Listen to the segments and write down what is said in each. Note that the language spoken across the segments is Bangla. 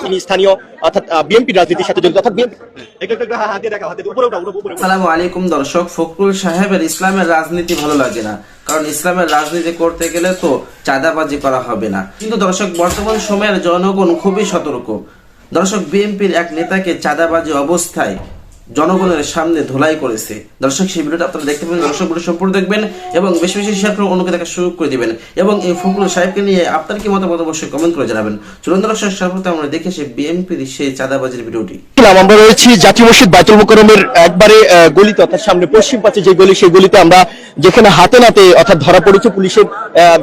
তিনি স্থানীয় অর্থাৎ বিএনপি রাজনীতির সাথে জড়িত অর্থাৎ আসসালামু আলাইকুম দর্শক ফখরুল সাহেবের ইসলামের রাজনীতি ভালো লাগে না কারণ ইসলামের রাজনীতি করতে গেলে তো চাঁদাবাজি করা হবে না। কিন্তু দর্শক বর্তমান সময়ের জনগণ খুবই সতর্ক। দর্শক বিএনপির এক নেতাকে চাঁদাবাজি অবস্থায় জনগণের সামনে ধোলাই করেছে। দর্শক, সেই ভিডিওটা আপনারা দেখতে পাবেন। দর্শক ভিডিও সম্পূর্ণ দেখবেন এবং বেশি বেশি শেয়ার করে অন্যকে দেখার সুযোগ করে দিবেন। এবং এই ফখরুল সাহেবকে নিয়ে আপনার কি মতামত অবশ্যই কমেন্ট করে জানাবেন। চলুন দর্শক, সর্বপ্রথম আমরা দেখে সেই বিএনপির সেই চাঁদাবাজির ভিডিওটি। আমরা রয়েছি জাতীয় মসজিদ বাইতুল মোকরমের একবারে গলিতে, অর্থাৎ সামনে পশ্চিম পাশে যে গলি, সেই গলিতে আমরা যেখানে হাতে নাতে, অর্থাৎ ধরা পড়েছে পুলিশের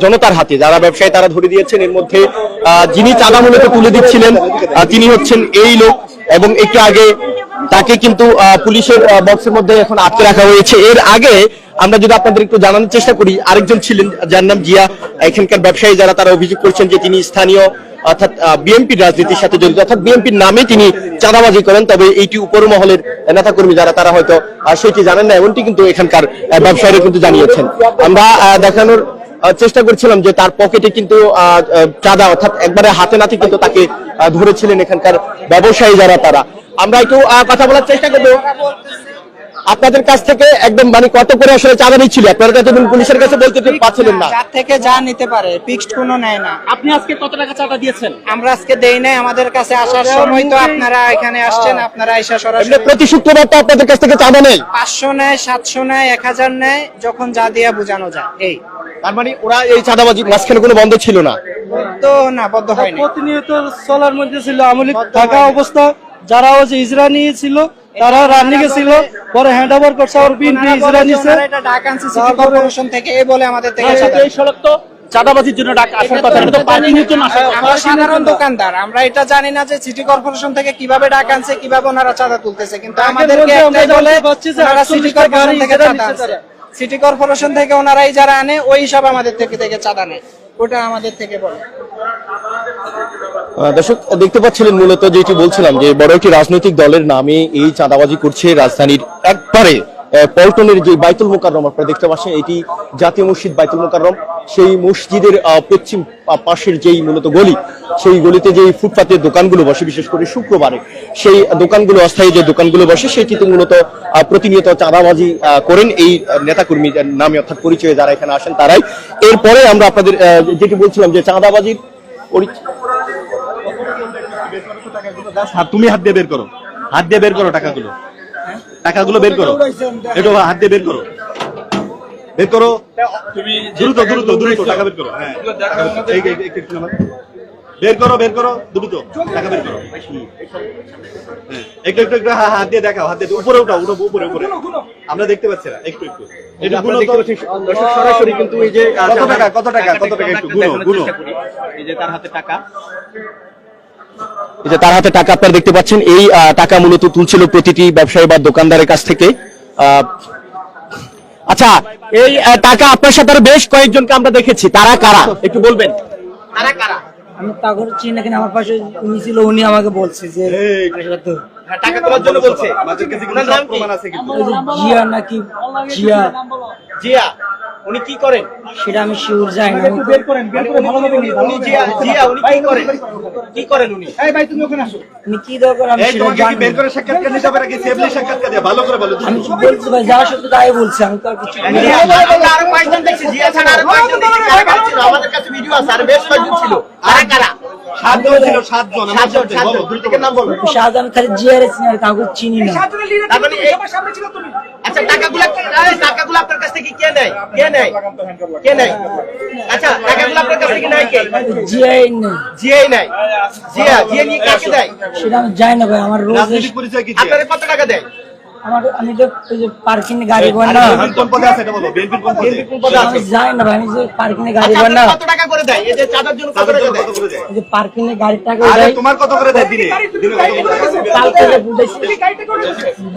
জনতার হাতে। যারা ব্যবসায়ী, তারা ধরে দিয়েছেন এর মধ্যে যিনি চাঁদা মূলত তুলে দিচ্ছিলেন তিনি হচ্ছেন এই লোক। এবং একটু আগে তাকে কিন্তু পুলিশের বক্সের মধ্যে এখন আটকে রাখা হয়েছে। এর আগে আমরা যদি আপনাদের একটু জানানোর চেষ্টা করি, আরেকজন ছিলেন, যার নাম জিয়া, এখানকার ব্যবসায়ী যারা তারা অভিযোগ করছেন যে তিনি স্থানীয়, অর্থাৎ বিএনপির রাজনীতির সাথে জড়িত, অর্থাৎ বিএনপির নামে তিনি চাঁদাবাজি করেন, তবে এইটি উপর মহলের নেতাকর্মী যারা, তারা হয়তো সেটি জানেন না, এমনটি কিন্তু এখানকার ব্যবসায়ীরা কিন্তু জানিয়েছেন। আমরা দেখানোর চেষ্টা করছিলাম যে তার পকেটে কিন্তু চাঁদা, অর্থাৎ একবারে হাতে নাতে কিন্তু তাকে ধরেছিলেন এখানকার ব্যবসায়ী যারা, তারা। আমরা একটু কথা বলার চেষ্টা করব। আপনাদের কাছ থেকে একদম মানে কত করে আসলে চাঁদা নিচ্ছিল? আপনারা তো পুলিশের কাছে বলতে পারছিলেন না। যার থেকে যা নিতে পারে ফিক্সড কোনো নেয় না। আপনি আজকে কত টাকা চাঁদা দিয়েছেন? আমরা আজকে দেই নাই আমাদের কাছে আসার সময় তো আপনারা এখানে আসছেন আপনারা এসে সরাসরি এমনি প্রতি শুক্রবার তো আপনাদের কাছ থেকে চাঁদা নেই। পাঁচশো নেয় সাতশো নেয় এক হাজার নেয় যখন যা দিয়ে বোঝানো যায় এই। তার মানে ওরা এই চাঁদাবাজি মাঝখানে কোনো বন্ধ ছিল না? তো না বদ্ধ হয়নি। প্রতিনিয়ত চলার মধ্যে ছিল আমলি থাকা অবস্থা। যারা হচ্ছে ইসরানি ছিল তারা রানিং এ ছিল পরে হ্যান্ড ওভার করছে আর বিএনপি ইসরানি এটা আনছে সিটি কর্পোরেশন থেকে এই বলে আমাদের থেকে চাঁদা এই সড়ক তো চাঁদাবাজির জন্য ডাক আসার কথা এটা তো পার্কিং এর জন্য আমরা সাধারণ দোকানদার আমরা এটা জানি না যে সিটি কর্পোরেশন থেকে কীভাবে ডাক আনছে কীভাবে ওনারা চাঁদা তুলতেছে কিন্তু আমাদেরকে একটাই বলে ওনারা সিটি কর্পোরেশন থেকে চাঁদা আনছে। সিটি কর্পোরেশন থেকে ওনারাই যারা আনে ওই হিসাব আমাদের থেকে থেকে চাঁদা নেয়। ওটা আমাদের থেকে বলে। দর্শক, দেখতে পাচ্ছিলেন মূলত যেটি বলছিলাম যে বড় একটি রাজনৈতিক দলের নামে এই চাঁদাবাজি করছে রাজধানীর একবারে পল্টনের যে বাইতুল মোকাররম, আপনারা দেখতে পাচ্ছেন এটি জাতীয় মসজিদ বাইতুল মোকাররম। সেই মসজিদের পশ্চিম পাশের যেই মূলত গলি, সেই গলিতে যেই ফুটপাতের দোকানগুলো বসে, বিশেষ করে শুক্রবারে, সেই দোকানগুলো, অস্থায়ী যে দোকানগুলো বসে, সেটিতে মূলত প্রতিনিয়ত চাঁদাবাজি করেন এই নেতাকর্মী নামে অর্থাৎ পরিচয়ে যারা এখানে আসেন তারাই। এরপরে আমরা আপনাদের যেটি বলছিলাম যে চাঁদাবাজির তুমি হাত দিয়ে বের করো। হাত দিয়ে বের করো টাকাগুলো। টাকাগুলো বের করো। একটু হাত দিয়ে বের করো। বের করো। তুমি দ্রুত দ্রুত দ্রুত টাকা বের করো। হ্যাঁ। বের করো বের করো দ্রুত টাকা বের করো। হ্যাঁ, একটু একটু একটু হা- হাত দিয়ে দেখাও হাত দিয়ে উপরে উঠাও উঠো উপরে উপরে। আমরা দেখতে পাচ্ছি না। একটু একটু। সরাসরি কিন্তু এই যে কত টাকা কত টাকা কত টাকা? একটু গুনো গুনো। এই যে তার হাতে টাকা। আপনারা দেখতে পাচ্ছেন এই টাকা মূলত তুলছিল প্রতিটি ব্যবসায়ী বা দোকানদারের কাছ থেকে। আহ, আচ্ছা এই টাকা আপনার সাথে আরও বেশ কয়েকজনকে আমরা দেখেছি। তারা কারা? একটু বলবেন। তারা কারা? আমি তাগর চিনি কিনা আমার পাশে উনি ছিল উনি আমাকে বলছে যে টাকা তোলার জন্য বলছে। আমাদের কাছে কিন্তু সব প্রমাণ আছে কিন্তু। জিয়া নাকি জিয়া। জিয়া। উনি কি করেন? সেটা আমি শিওর জানি না। আমি উনি জিয়া জিয়া উনি কি করেন? কি করেন উনি? উনি কি দরকার আমি সেটা জানি বের করে সাক্ষাৎকার নিতে পারে কি সেফলি সাক্ষাৎকার দিয়ে? ভালো করে বলো। আমি বলছি ভাই যা সত্যি তাই বলছি আমি তো আর কিছু আর পাঁচজন দেখছি জিয়া ছাড়া আর পাঁচজন কারা কারা আমাদের কাছে ভিডিও আছে আর বেশ কয়েকজন ছিল। আর কারা? শাহজাহান খালি জিয়ারে চিনি কাউকে চিনি না। মানে আচ্ছা টাকাগুলো টাকাগুলো আপনার কাছ থেকে কে নেয়? কে নেয়? কে নেয়? আচ্ছা টাকাগুলো আপনার কাছ থেকে নেয় কে? জিয়াই নেই জিয়াই নেয়। জিয়া জিয়া নিয়ে কাকে দেয়? সেটা আমি জানি না ভাই আমার রোজ পরিচয় কি আপনারা কত টাকা দেয়? আমার আমি যে পার্কিং গাড়ি না কোন পদে আছে এটা বলো বিএনপির কোন পদে? কোন পদে আছে? আমি জানি না আমি যে পার্কিং গাড়ি আচ্ছা না কত টাকা করে দেয়? এই যে চাঁদার জন্য কত টাকা দেয়? যে পার্কিং গাড়ির টাকা আরে দেয়। তোমার কত করে দেয় দিনে? দিনে কত করে দেয়? কালকে যে বুঝাইছি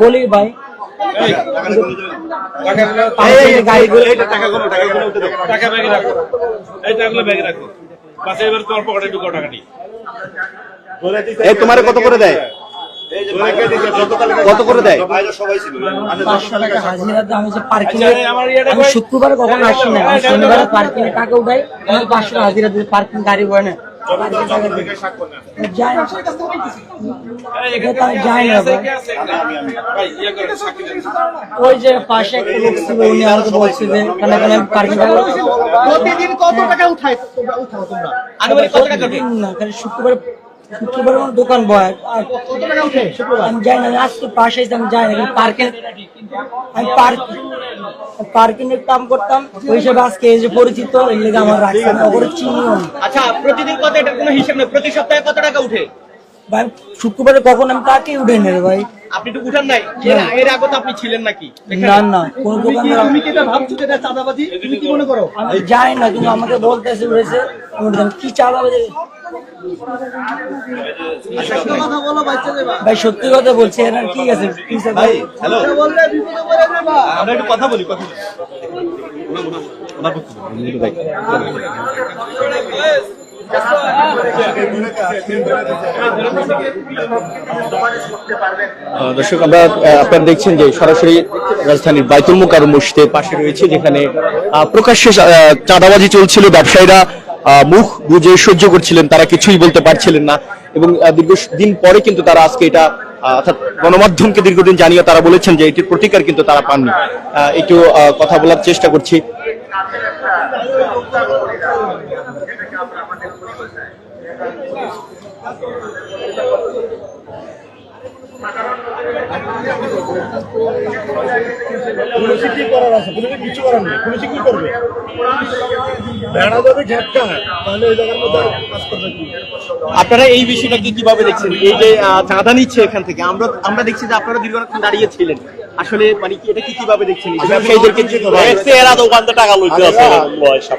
বলি ভাই। এই, টাকাটা গুলো দেবে। পার্কিং এর গাড়ি এই, এইটা টাকাগুলো টাকাগুলো টাকা ব্যাগে রাখো। এই টাকাগুলো ব্যাগে রাখো। বাসে এবার তোমার পকেটে ঢুকাও টাকাটি। এই তোমার কত করে দেয়? কত করে দেয়? পাঁচশো টাকা হাজিরা দিয়ে আমি যে পার্কিং আমি শুক্রবার কখন আসি না আমি শনিবার পার্কিং এ টাকা উঠাই আমার পাঁচশো টাকা হাজিরা দিয়ে পার্কিং গাড়ি বয় না যাই না। এটা তো আমি যাই না ভাই। ওই যে পাশে একটা লোক ছিল উনি আমাকে বলছে যে কেন কেন পার্কিং প্রতিদিন কত টাকা উঠায়? উঠাও তোমরা আনুমানিক কত টাকা উঠে না শুক্রবার শুক্রবার আমার দোকান বয়। আর আমি যাই না আমি আজকে পাশে আমি যাই না পার্কে আমি পার্ক পার্কিং এর কাম করতাম। ওই হিসেবে আজকে এই যে পরিচিত এই লেগে আমার রাখছে ওপরে চিনিও না। আচ্ছা প্রতিদিন কত? এটা কোনো হিসাব নেই। প্রতি সপ্তাহে কত টাকা উঠে? ভাই শুক্রবারে কখন আমি তাকে উঠে রে ভাই? আপনি তো উঠান নাই? এর আগে তো আপনি ছিলেন নাকি? না না কোন দোকানে তুমি কি এটা ভাবছ এটা চাঁদাবাজি? তুমি কি মনে করো? আমি যাই না কিন্তু আমাকে বলতেছে উঠেছে কি চাঁদা বাজে ভাই সত্যি কথা বলছি এনার কি আছে? কি আছে? ভাই হ্যালো আমরা একটু কথা বলি কথা বলি। দর্শক আমরা আপনারা দেখছেন যে সরাসরি রাজধানীর বাইতুল মুকাররম মসজিদের পাশে রয়েছে যেখানে প্রকাশ্যে চাঁদাবাজি চলছিল ব্যবসায়ীরা মুখ বুঝে সহ্য করছিলেন, তারা কিছুই বলতে পারছিলেন না। এবং দীর্ঘ দিন পরে কিন্তু তারা আজকে এটা অর্থাৎ গণমাধ্যমকে দীর্ঘদিন জানিয়ে তারা বলেছেন যে এটির প্রতিকার কিন্তু তারা পাননি। একটু কথা বলার চেষ্টা করছি। পুলিশে কি করার আছে? পুলিশে কিছু করার নেই। পুলিশে কি করবে? ভেড়া যদি তাহলে এই জায়গার মধ্যে কাজ করবে কি? আপনারা এই বিষয়টাকে কীভাবে দেখছেন? এই যে চাঁদা নিচ্ছে এখান থেকে আমরা আমরা দেখছি যে আপনারা দীর্ঘক্ষণ দাঁড়িয়ে ছিলেন। আসলে মানে কি এটা কি কীভাবে দেখছেন? ব্যবসায়ীদেরকে এরা টাকা লইতে আছে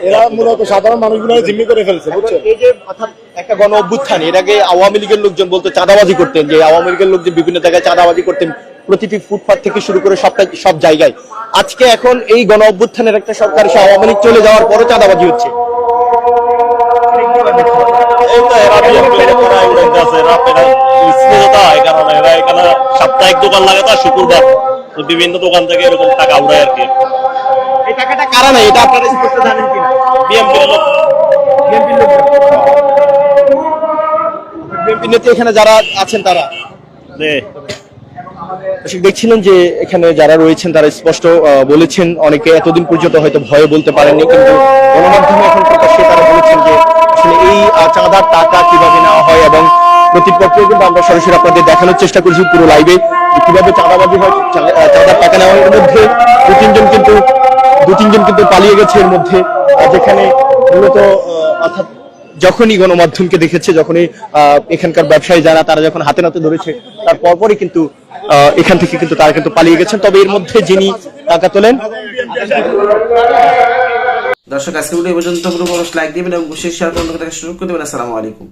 এরা মূলত সাধারণ মানুষগুলো জিম্মি করে ফেলছে বুঝছ এই যে অর্থাৎ একটা গণ অভ্যুত্থান এর আগে আওয়ামী লীগের লোকজন বলতো চাঁদাবাজি করতেন যে আওয়ামী লীগের লোকজন বিভিন্ন জায়গায় চাঁদাবাজি করতেন। প্রতিটি ফুটপাথ থেকে শুরু করে সবটা সব জায়গায়। আজকে এখন এই গণ অভ্যুত্থানের একটা সরকার এসে আওয়ামী লীগ চলে যাওয়ার পরও চাঁদাবাজি হচ্ছে। সাপ্তাহিক দোকান লাগে তো শুক্রবার বিভিন্ন দোকান থেকে এরকম টাকা উড়ায় আর কি এই টাকাটা কারা নাই এটা আপনারা স্পষ্ট জানেন কিনা? বিএনপির লোক বিএনপির লোক বিএনপি নেতা এখানে যারা আছেন তারা? দেখছিলেন যে এখানে যারা রয়েছেন, তারা স্পষ্ট বলেছেন, অনেকে এতদিন পর্যন্ত হয়তো ভয়ে বলতে পারেননি, কিন্তু গণমাধ্যমে এখন প্রকাশ্যে তারা বলেছেন যে আসলে এই চাঁদার টাকা কীভাবে নেওয়া হয় এবং প্রতিপক্ষ কিন্তু আমরা সরাসরি আপনাদের দেখানোর চেষ্টা করেছি পুরো লাইভে কীভাবে চাঁদাবাজি হয় চাঁদার টাকা নেওয়ার মধ্যে দু তিনজন কিন্তু, দু তিনজন কিন্তু পালিয়ে গেছে এর মধ্যে যেখানে মূলত অর্থাৎ যখনই গণমাধ্যমকে দেখেছে, যখনই এখানকার ব্যবসায়ী যারা, তারা যখন হাতে নাতে ধরেছে, তার পরপরই কিন্তু এখান থেকে কিন্তু তারা কিন্তু পালিয়ে গেছেন। তবে এর মধ্যে যিনি টাকা তোলেন, দর্শক আজকে পর্যন্ত। কোনো লাইক দিবেন এবং শেয়ার করুন করে দেবেন। আসসালামু আলাইকুম।